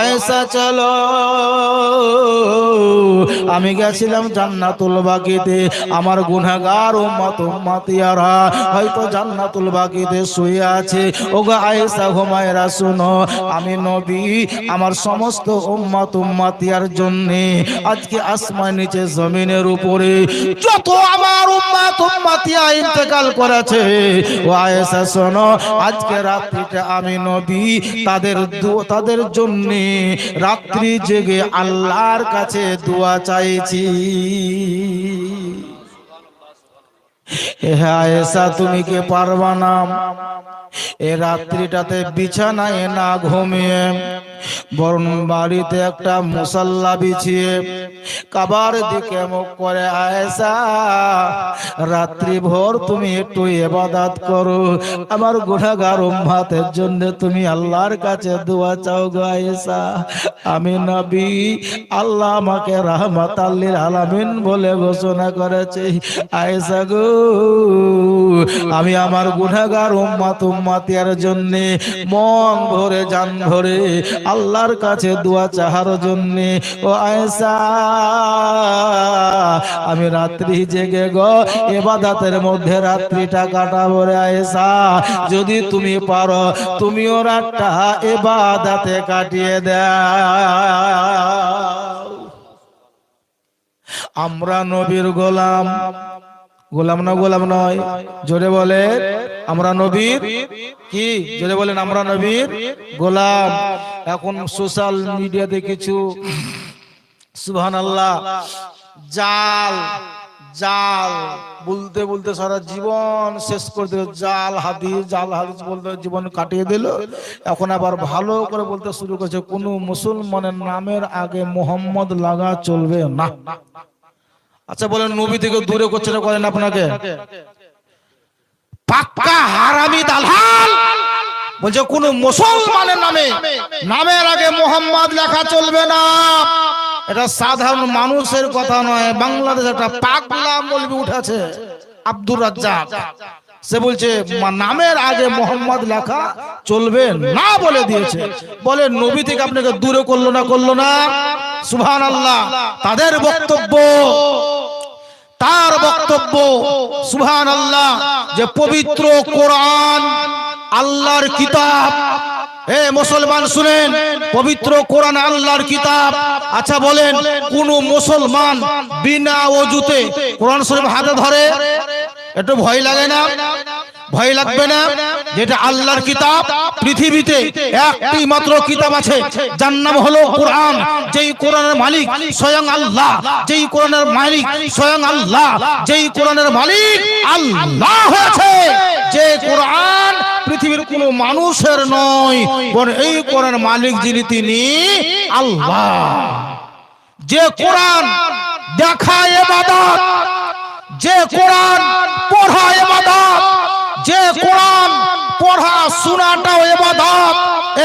আয়েশা চলো। আমি গেছিলাম জান্নাতুল বাকিতে আমার গুনাহগার উম্মত উম্মতিয়ারা হয়তো জান্নাতুল বাকিতে শুয়ে আছে। ওগো আয়েশা ঘুমায়রা শুনো, আমি নবী, আমার সমস্ত উম্মত, উম্মতিয়ার জন্য আজকে আসমান নিচে, জমিনের উপরে যত আমার উম্মত, উম্মতিয়া ইন্তেকাল করেছে। ও আয়েশা, শোনো, আজকে রাত্রিটা আমি নবী, তাদের তাদের জন্য রাত্রি জেগে আল্লাহর কাছে দোয়া চাইছি। হ্যাঁ এসা তুমি কে পারবা না? এ রাত্রিটাতে বিছানায় না ঘুমিয়ে, বরং বাড়িতে একটা মুসাল্লা বিছিয়ে কাবার দিকে মুখ করে আয়েসা রাত্রি ভোর তুমি একটু এবাদাত করো। আমার গুনাহগার উম্মাতের জন্য তুমি আল্লাহর কাছে দোয়া চাও গো আয়েসা আমি নবী, আল্লাহ আমাকে রাহমাত আল্লিল আলামিন বলে ঘোষণা করেছে আয়েসা গো, আমি আমার গুনাহগার উম্মাত উম্মাতিয়ার জন্য মন ভরে, জান ভরে আল্লাহর কাছে দোয়া চাহার জন্য। ও আয়েসা আমি রাত্রি জেগে গো, এবাদাতের মধ্যে রাত্রিটা কাটাবো রে আয়েসা যদি তুমি পারো, তুমিও রাতটা এবাদাতে কাটিয়ে আমরা নবীর গোলাম। গোলাম না গোলাম নয়, জোরে বলে আমরা নবীর? কি? জোরে বলেন, আমরা নবীর? গোলাম। এখন সোশ্যাল মিডিয়াতে কিছু সুবহান জাল জাল, বলতে বলতে সারা জীবন শেষ করে দিল। জাল, হাদিস জাল, হাদিস বলতে জীবন কাটিয়ে দিল। এখন আবার ভালো করে বলতে শুরু করেছে, কোন মুসলমানের নামের আগে মোহাম্মদ লাগা চলবে না। আচ্ছা বলেন, নবী থেকে দূরে করছে না করেন আপনাকে? পাক্কা হারামি দালাল! বলছে, কোন মুসলমানের নামে, নামের আগে মোহাম্মদ লেখা চলবে না। এটা সাধারণ মানুষের কথা নয়, বাংলাদেশ একটা পাগলা মলবি উঠেছে, আব্দুর রাজ্জাক। সে বলছে নামের আগে মোহাম্মদ লেখা চলবে না বলে দিয়েছে। বলে, নবী থেকে আপনাকে দূরে করল না করল না। সুহান আল্লাহ তাদের বক্তব্য, তার বক্তব্য সুহান আল্লাহ যে পবিত্র কোরআন আল্লাহর কিতাব। হে মুসলমান, শুনেন, পবিত্র কোরআন আল্লাহর কিতাব। আচ্ছা বলেন, কোন মুসলমান বিনা অজুতে কোরআন শরীফ হাতে ধরে? একটু ভয় লাগে না? ভয় লাগবে না? যেটা আল্লাহর কিতাব, পৃথিবীতে একটি মাত্র কিতাব আছে, যার নাম হলো কোরআন। যেই কোরআনের মালিক স্বয়ং আল্লাহ, যেই কোরআনের মালিক স্বয়ং আল্লাহ, যেই কোরআনের মালিক আল্লাহ হয়েছে। যে কোরআন পৃথিবীর কোনো মানুষের নয়, বরং এই কোরআন মালিক যিনি, তিনি আল্লাহ। যে কোরআন দেখা এবাদত যে কোরআন পড়া এবাদত যে কোরআন পড়া শোনাটাও এবাদত।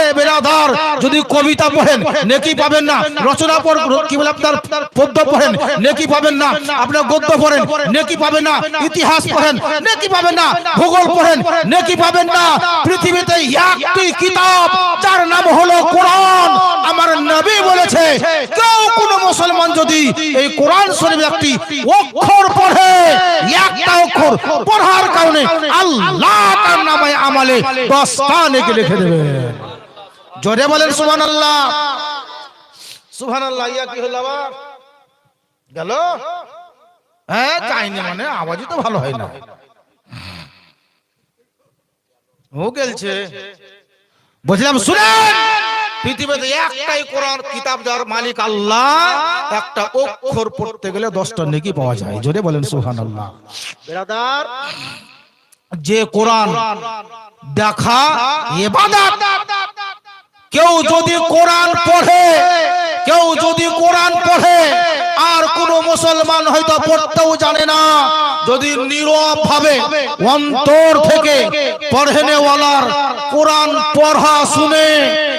এ বেরাদার, যদি কবিতা পড়েন, নেকি পাবেন না। রচনা পড় কি বলে আপনার, পদ্য পড়েন, নেকি পাবেন না। আপনার গদ্য পড়েন, নেকি পাবেন না। ইতিহাস পড়েন, নেকি পাবেন না। ভূগোল পড়েন, নেকি পাবেন না। পৃথিবীতে একটি কিতাব, যার নাম হলো কোরআন। আমার নবী বলেছে, কেউ কোন মুসলমান এই কোরআন শরীফ একটি অক্ষর পড়ে, একটা অক্ষর পড়ার কারণে আল্লাহ তার নামে আমালে দশটা নেকি লিখে দেবে। জোরে বলেন সুবহান আল্লাহ সুবহান আল্লাহ ইয়া কি হলো আবার গেল? হ্যাঁ চাইনি মানে আওয়াজই তো ভালো হয় না। ও গেলছে। বলছিলাম, শুনেন! পৃথিবীতে একটাই কোরআন কিতাব যার মালিক আল্লাহ একটা অক্ষর পড়তে গেলে দশটা নেকি পাওয়া যায়। জোরে বলেন সুহান আল্লাহ যে কোরআন দেখা এবাদত কেউ যদি কোরআন পড়ে কেউ যদি কোরআন পড়ে আর কোন মুসলমান হয়তো পড়তেও জানে না। যদি নীরব ভাবে অন্তর থেকে পড়ে পড়েনেওয়ালার কোরআন পড়া শুনে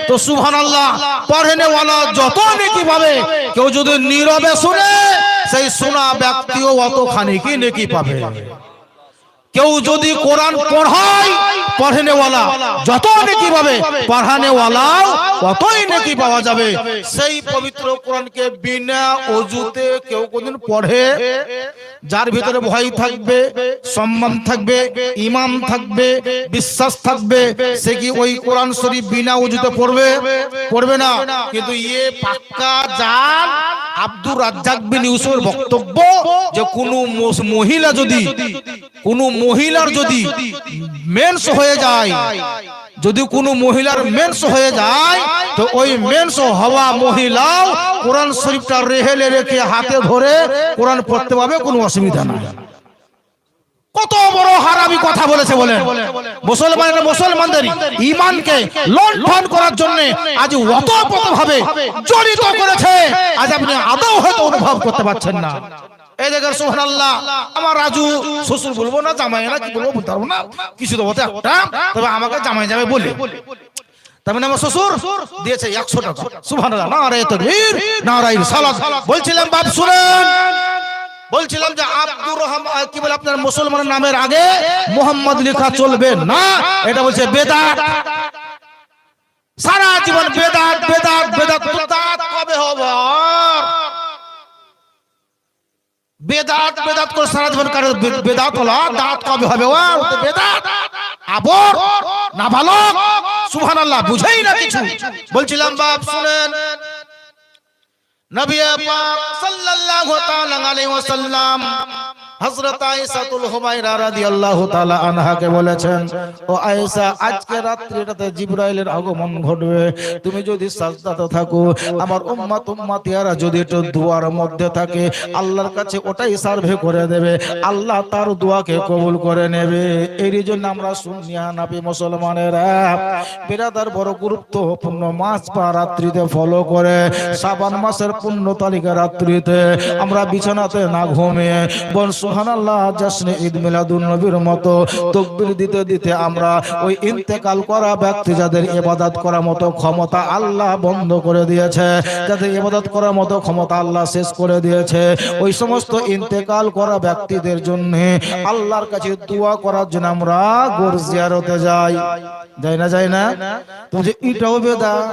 তো সুহান আল্লাহ পড়েনেওয়ালা যত নেকি পাবে কেউ যদি নীরবে শুনে, সেই শোনা ব্যক্তিও অতখানি কি নেকি পাবে। কেউ যদি কোরআন পড়ায় পড়ানেওয়ালা যত নেকি পাবে পড়ানেওয়ালাও ততই নেকি পাওয়া যাবে। সেই পবিত্র কোরআনকে বিনা অজুতে কেউ কোনদিন পড়ে যার ভিতরে ভয় থাকবে সম্মান থাকবে ইমাম থাকবে বিশ্বাস থাকবে সে কি ওই কোরআন শরীফ বিনা অজুতে পড়বে? পড়বে না। কিন্তু ইয়ে পাক্কা জান আব্দুর রাজ্জাক বিন ইউসুফের বক্তব্য যে কোন মহিলা যদি কোন মহিলার যদি মেন্স হয়ে যায় যদি কোনো মহিলার মেন্স হয়ে যায়, তো ওই মেন্স হওয়া মহিলাও কোরআন শরীফটা রেহেলে রেখে হাতে ধরে কোরআন পড়তে পাবে কোনো অসুবিধা নাই। কত বড় হারামি কথা বলেছে বলেন। মুসলমানের মুসলমানদের ইমানকে লণ্ঠন করার জন্য আজ অতপ্রত ভাবে জড়িত করেছে। আজ আপনি আদৌ হয়তো অনুভব করতে পারছেন না। এই দেখেন সোহান আল্লাহ আমার রাজু শ্বশুর বলব না জামাই না কি বলব বলতে পারব না। কিছু দেবো তো একটা তবে আমাকে জামাই জামাই বলে। মানে আমার শ্বশুর দিয়েছে একশো টাকা। বলছিলাম বাপ শুনেন। বলছিলাম যে আব্দুর রহমান কি বলে আপনার মুসলমানের নামের আগে মোহাম্মদ লেখা চলবে না? এটা বলছে বেদাত। সারা জীবন বেদাত বেদাত বেদাত। বেদাত কবে হবে? বেদাত বেদাত করে সারা জীবন কারও বেদাত হলো দাঁত কবে হবে? ও বেদাত। আবর না ভালো সুবহানাল্লাহ, বুঝেই না কিছু। বলছিলাম, বাপ, শুনেন। নবী পাক সাল্লাল্লাহু তাআলা আলাইহি ওয়াসাল্লাম আল্লাহ তার দোয়াকে কবুল করে নেবে। এর জন্য আমরা সুন্নিয়া নাবি মুসলমানেরা বিরাদার বড় গুরুত্বপূর্ণ মাস পা রাত্রিতে ফলো করে। শ্রাবণ মাসের পূর্ণ তালিকা রাত্রিতে। আমরা বিছানাতে না ঘুমিয়ে বল সুবহানাল্লাহ জাসনে ঈদ ইন্তেকাল করা ব্যক্তিদের জন্য আল্লাহর কাছে দোয়া করার জন্য আমরা গোর যাই। যাই না যাই না? তুমি এটাও বেদাত।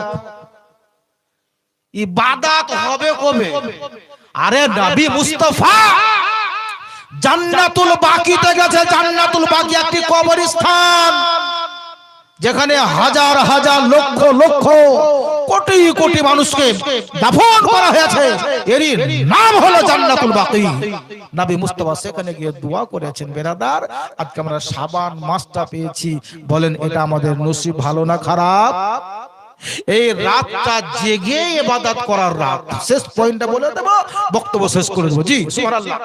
ইবাদত হবে কবে? আরে নবী মুস্তাফা! জান্নাতুল বাকিতে গেছে, জান্নাতুল বাকি একটি কবরস্থান। যেখানে হাজার হাজার লক্ষ লক্ষ কোটি কোটি মানুষকে দাফন করা হয়েছে। এরই নাম হলো জান্নাতুল বাকি। নবী মুস্তাফা সেখানে গিয়ে দোয়া করেছেন, বেরাদার, আজকে আমরা সাবান মাসটা পেয়েছি। বলেন, এটা আমাদের নসিব ভালো না খারাপ? এই রাতটা জেগে ইবাদত করার রাত। শেষ পয়েন্টটা বলে দেবো, বক্তব্য শেষ করে দেবো। জি, সুবহানাল্লাহ।